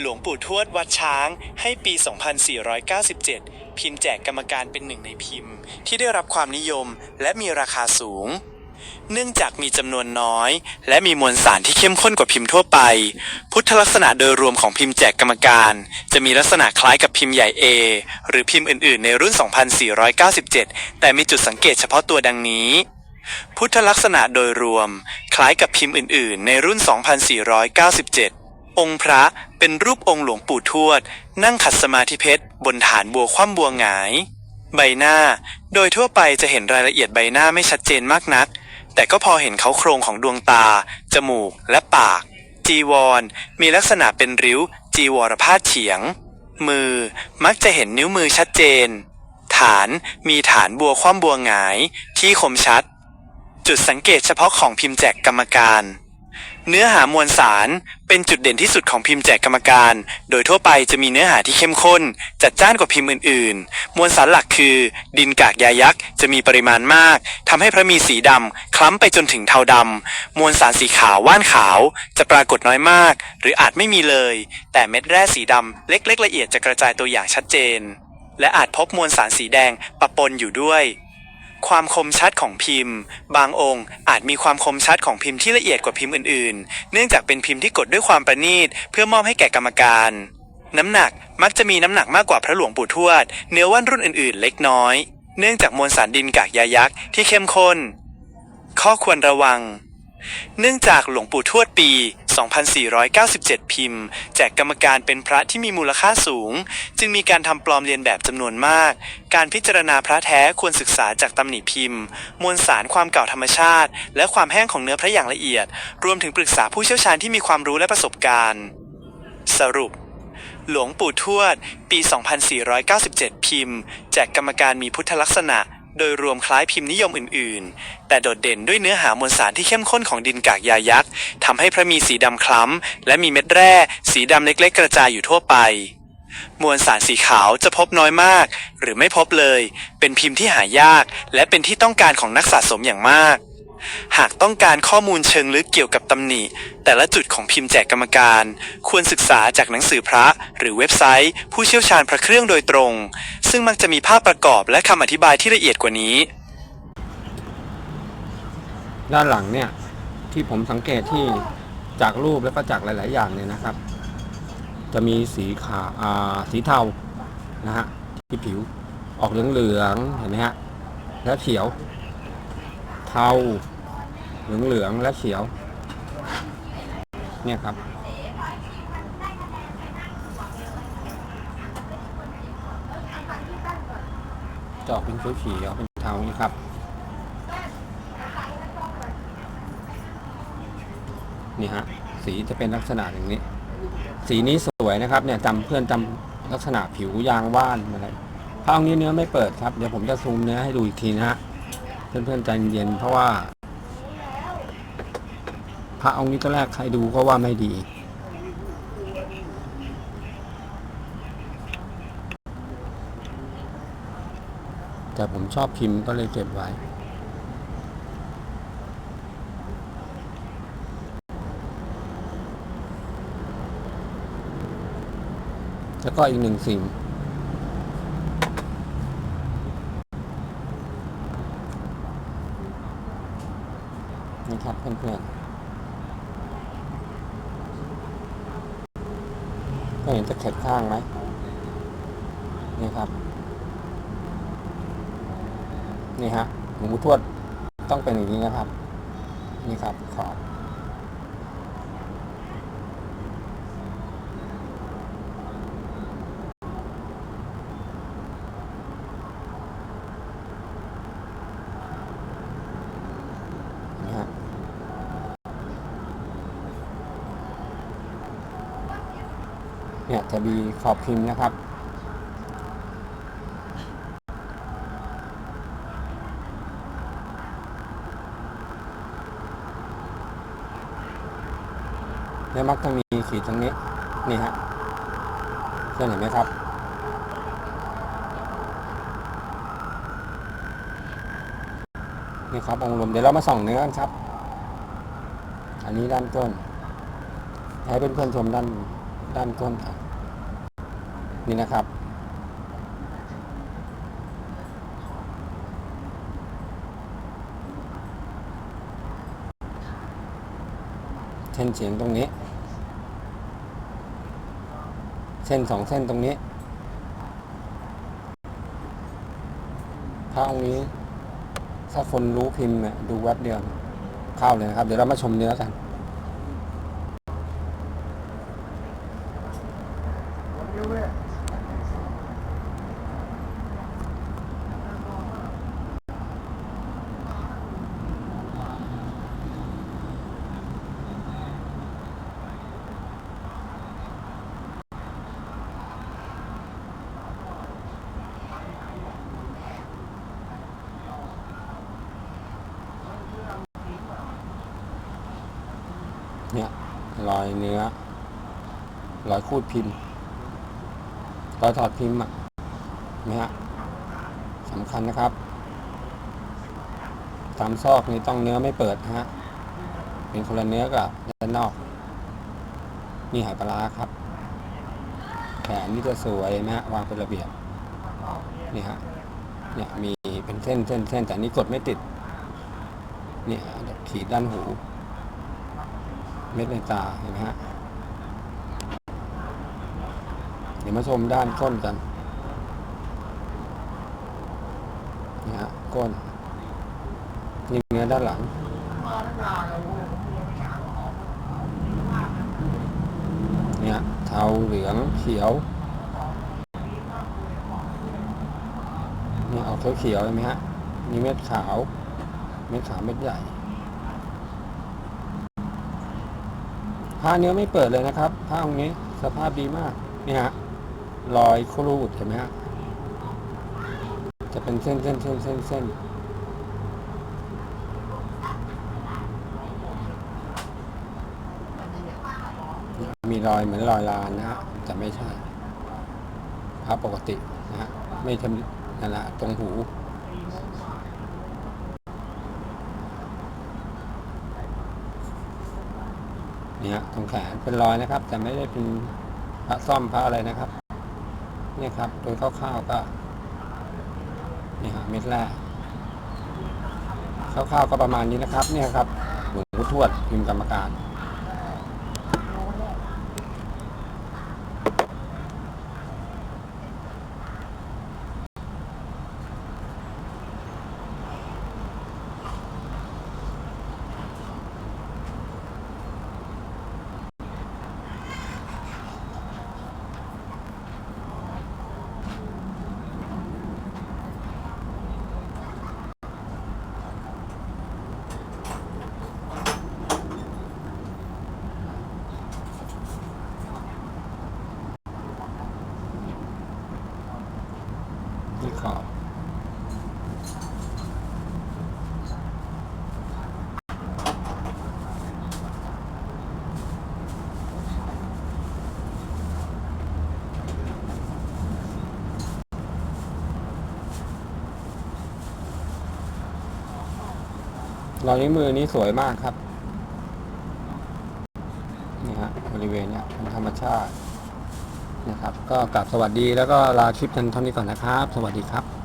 หลวงปู่ทวดวัดช้าง ให้ปี 2497 พิมพ์แจกกรรมการเป็นหนึ่งในพิมพ์ ที่ได้รับความนิยมและมีราคาสูง เนื่องจากมีจำนวนน้อย และมีมวลสารที่เข้มข้นกว่าพิมพ์ทั่วไป พุทธลักษณะโดยรวมของพิมพ์แจกกรรมการ จะมีลักษณะคล้ายกับพิมพ์ใหญ่ A หรือพิมพ์อื่นๆ ในรุ่น 2497 แต่มีจุดสังเกตเฉพาะตัวดังนี้พุทธลักษณะโดยรวม คล้ายกับพิมพ์อื่น ๆ ในรุ่น 2497 องค์พระเป็นรูปองค์หลวงปู่ทวด นั่งขัดสมาธิเพชรบนฐานบัวคว่ำบัวหงาย ใบหน้า โดยทั่วไปจะเห็นรายละเอียดใบหน้าไม่ชัดเจนมากนัก แต่ก็พอเห็นเขาโครงของดวงตา จมูกและปาก จีวร มีลักษณะเป็นริ้ว จีวรพาดเฉียง มือมักจะเห็นนิ้วมือชัดเจน ฐานมีฐานบัวคว่ำบัวหงาย ที่คมชัด จุดสังเกตเฉพาะของพิมพ์แจกกรรมการ เนื้อหามวลสารเป็นจุดเด่นที่สุดของพิมพ์แจกกรรมการ โดยทั่วไปจะมีเนื้อหาที่เข้มข้น จัดจ้านกว่าพิมพ์อื่นๆ มวลสารหลักคือ ดินกากยายักษ์จะมีปริมาณมากทำให้พระมีสีดำคล้ำไปจนถึงเทาดำมวลสารสีขาวว่านขาว จะปรากฏน้อยมาก หรืออาจไม่มีเลย แต่เม็ดแร่สีดำเล็ก ๆ ละเอียดจะกระจายตัวอย่างชัดเจน และอาจพบมวลสารสีแดงปะปนอยู่ด้วย ความคมชัดของพิมพ์ บางองค์ อาจมีความคมชัดของพิมพ์ที่ละเอียดกว่าพิมพ์อื่นๆ เนื่องจากเป็นพิมพ์ที่กดด้วยความประณีตเพื่อมอบให้แก่กรรมการ น้ำหนักมักจะมีน้ำหนักมากกว่าพระหลวงปู่ทวด เนื้อว่านรุ่นอื่นๆ เล็กน้อย เนื่องจากมวลสารดินกากยายักษ์ที่เข้มข้น ข้อควรระวัง เนื่องจากหลวงปู่ทวดปี 2497 พิมพ์ แจกกรรมการเป็นพระที่มีมูลค่าสูง จึงมีการทำปลอมเลียนแบบจำนวนมาก การพิจารณาพระแท้ควรศึกษาจากตำหนิพิมพ์ มวลสารความเก่าธรรมชาติ และความแห้งของเนื้อพระอย่างละเอียด รวมถึงปรึกษาผู้เชี่ยวชาญที่มีความรู้และประสบการณ์ สรุปหลวงปู่ทวด ปี 2497 พิมพ์ แจกกรรมการมีพุทธลักษณะ โดยรวมคล้ายพิมพ์นิยมอื่น ๆ แต่โดดเด่นด้วยเนื้อหามวลสารที่เข้มข้นของดินกากยายักษ์ทำให้พระมีสีดำคล้ำ และมีเม็ดแร่ สีดำเล็ก ๆ กระจายอยู่ทั่วไป มวลสารสีขาวจะพบน้อยมาก หรือไม่พบเลย เป็นพิมพ์ที่หายาก และเป็นที่ต้องการของนักสะสมอย่างมาก หากต้องการข้อมูลเชิงลึกเกี่ยวกับตำหนิ แต่ละจุดของพิมพ์แจกกรรมการ ควรศึกษาจากหนังสือพระ หรือเว็บไซต์ ผู้เชี่ยวชาญพระเครื่องโดยตรง ซึ่งมักจะมีภาพประกอบและคำอธิบายที่ละเอียดกว่านี้ ด้านหลังเนี่ยที่ผมสังเกตที่จากรูปแล้วก็จากหลาย ๆ อย่างเนี่ยนะครับ จะมีสีขาวสีเทานะฮะที่ผิวออกเหลือง ๆ เห็นไหมฮะแล้วเขียว ทาเหลืองๆและเขียว เนี่ยครับ จอกเป็นเขียวๆเป็นเทานี่ครับนี่ฮะสีจะเป็นลักษณะอย่างนี้ สีนี้สวยนะครับ เนี่ยจำเพื่อนจำลักษณะผิวยางว่านอะไรถ้าเอานี้เนื้อไม่เปิดครับ เดี๋ยวผมจะซูมเนื้อให้ดูอีกทีนะฮะ เพื่อนๆใจเย็นเพราะว่า พระองค์นี้ตัวแรกใครดูก็ว่าไม่ดี แต่ผมชอบพิมพ์ก็เลยเก็บไว้แล้วก็อีกหนึ่งสิ่ง นี่ครับเพื่อนๆก็เห็นจะเข็ดข้างไหมนี่ครับ นี่ฮะหลวงปู่ทวดต้องเป็นอย่างนี้นะครับ นี่ครับขอบ เนี่ยจะมีขอบพิมพ์นะครับ แล้วมักจะมีขีดตรงนี้ นี่ฮะเพื่อนเห็นไหมครับนี่ครับองค์รวมเดี๋ยวเรามาส่องเนื้อกันครับ อันนี้ด้านต้นให้เพื่อนๆชมด้าน ด้านก้นนี่นะครับ เส้นเฉียงตรงนี้ เส้นสองเส้นตรงนี้ถ้าองค์นี้ถ้าคนรู้พิมพ์ดูแวบเดียวเข้าเลยนะครับ เดี๋ยวเรามาชมเนื้อกัน เนี่ยรอยเนื้อรอยคูดพิมพ์รอยถอดพิมพ์อะนี่ยสำคัญนะครับตามซอกนี่ต้องเนื้อไม่เปิดนะฮะเป็นคนละเนื้อกับด้านนอก นี่หายปลาร้าครับแขนนี่จะสวยนะฮะวางเป็นระเบียบนี่ฮะเนี่ยมีเป็นเส้นเส้นเส้นแต่นนี้กดไม่ติดเนี่ยขีดด้านหู เม็ดในตาเห็นไหมฮะ เดี๋ยวมาชมด้านก้นกันนี่ฮะก้นนี่เนื้อด้านหลังเนี่ยเทาเหลืองเขียวนี่เอาเขียวเขียวเห็นไหมฮะนี่เม็ดขาว เม็ดขาวเม็ดใหญ่ ผ้าเนื้อไม่เปิดเลยนะครับผ้าองค์นี้สภาพดีมากนี่ฮะรอยครูดเห็นไหมฮะจะเป็นเส้นเส้นเส้นเส้นเส้นมีรอยเหมือนรอยลานนะฮะแต่ไม่ใช่ผ้าปกตินะฮะไม่ทำนั่นแหละตรงหู นี่ยตรงแขนเป็นรอยนะครับ แต่ไม่ได้เป็นพระซ่อมพระอะไรนะครับเนี่ยครับ โดยคร่าวๆก็นี่ฮะเม็ดแรกคร่าวๆก็ประมาณนี้นะครับ เนี่ยครับหลวงพ่อทวดพิมพ์กรรมการ ที่ขอบรอยนิ้วมือนี้สวยมากครับ นี่ฮะบริเวณเนี้ยเป็นธรรมชาติ นะครับ ก็กลับสวัสดีแล้วก็ลาคลิปกันเท่านี้ก่อนนะครับ สวัสดีครับ